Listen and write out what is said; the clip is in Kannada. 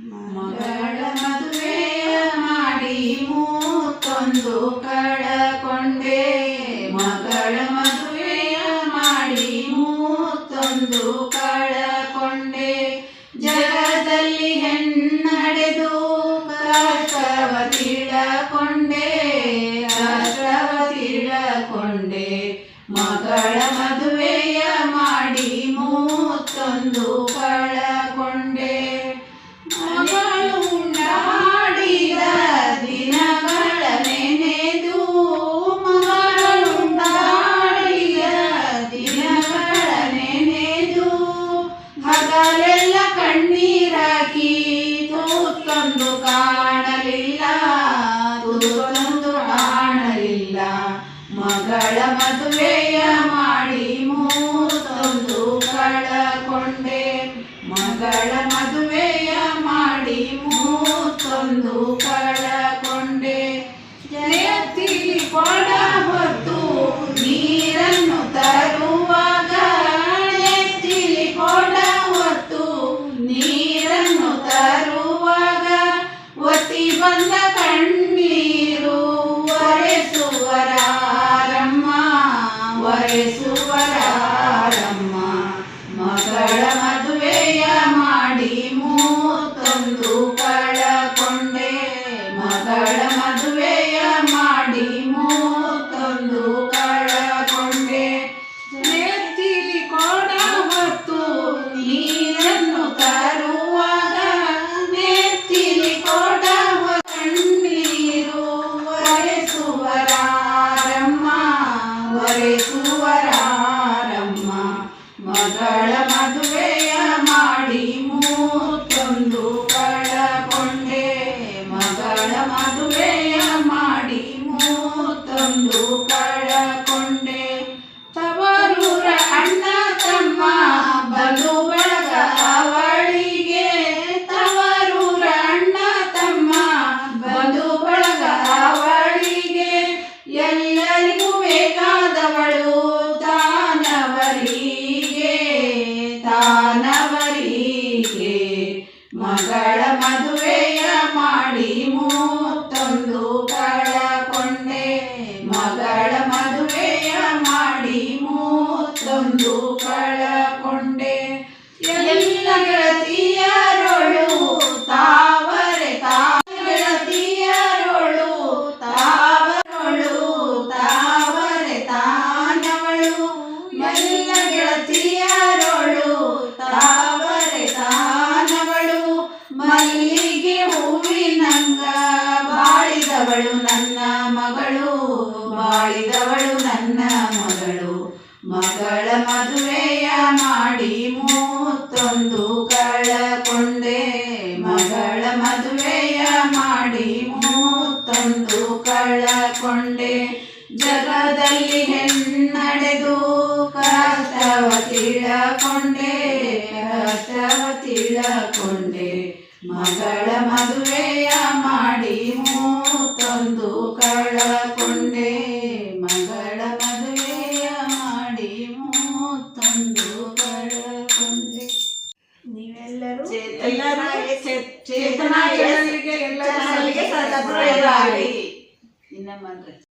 ಮಗಳ ಮದುವೆಯ ಮಾಡಿ ಮೂತ್ತೊಂದು ಕಳಕೊಂಡೆ ಮಗಳ ಮದುವೆಯ ಮಾಡಿ ಮೂತ್ತೊಂದು ಕಳಕೊಂಡೆ ಜಗದಲ್ಲಿ ಹೆಣ್ಣಡೆದು ಕಷ್ಟವ ತಿಳಕೊಂಡೆ ಕಷ್ಟವ ತಿಳಕೊಂಡೆ ಮಗಳ ಮದುವೆಯ ಮಾಡಿ ಮಗಳ ಮದುವೆಯ ಮಾಡಿ ಮೂತೊಂದು ಕಳಕೊಂಡೆ ಮಗಳ ಮದುವೆಯ ಮಾಡಿ ಮೂತೊಂದು ಕಳಕೊಂಡೆ ಜಯತಿ ಕೊಡ ಹೊತ್ತು ಮಗಳ ಮಗಳ ಮದುವೆಯ ಮಾಡಿ ಮೂತೊಂದು ಕಳಕೊಂಡೆ. ಮಗಳ ಮದುವೆಯ ಮಾಡಿ ಮೂತೊಂದು ಕಳಕೊಂಡೆ. ತವರೂರ ಅಣ್ಣ, ತಮ್ಮ ಬಲು ಅವಳಿಗೆ. ತವರೂರ ಅಣ್ಣ, ತಮ್ಮ ಬಲು ಬಳಗ ಅವಳಿಗೆ. ಎಲ್ಲರಿಗೂ ಬೇಕಾದವಳು ತಾನವರಿಗೆ ತಾನವರಿಗೆ ಮಗಳ ಮದುವೆಯ ಮಾಡಿ ಮೂತ್ತೊಂದು ಕಳಕೊಂಡೆ. ಮಗಳ ಮದುವೆಯ ಮಾಡಿ ಮೂತ್ತೊಂದು ಕಳಕೊಂಡೆ ಮಲ್ಲಿಗೆ ಹೂವಿನಂಗ, ಬಾಳಿದವಳು ನನ್ನ ಮಗಳು, ಬಾಳಿದವಳು ನನ್ನ ಮಗಳು. ಮಗಳ ಮದುವೆಯ ಮಾಡಿ ಮೂತ್ತೊಂದು ಕಳಕೊಂಡೆ. ಮಗಳ ಮದುವೆಯ ಮಾಡಿ ಮೂತ್ತೊಂದು ಕಳಕೊಂಡೆ. ಜಗದಲ್ಲಿ ಹೆಣ್ಣಡೆದು ಕಷ್ಟವ ತಿಳಕೊಂಡೆ ಕಷ್ಟವ ತಿಳಕೊಂಡೆ. ಮಗಳ ಮದುವೆಯ ಮಾಡಿ ಮೂತೊಂದು ಕಳಕೊಂಡೆ ಮಗಳ ಮದುವೆಯ ಮಾಡಿ ಮೂತೊಂದು ಕಳಕೊಂಡೆ ನೀವೆಲ್ಲರೂ ಎಲ್ಲರೂ ಚೇತನ ಚಾನಲ್ಗೆ ಎಲ್ಲ ಚಾನಲ್ಗೆ ಸಬ್ಸ್ಕ್ರೈಬ್ ಆಗಿ ಇನ್ನೊಮ್ಮೆ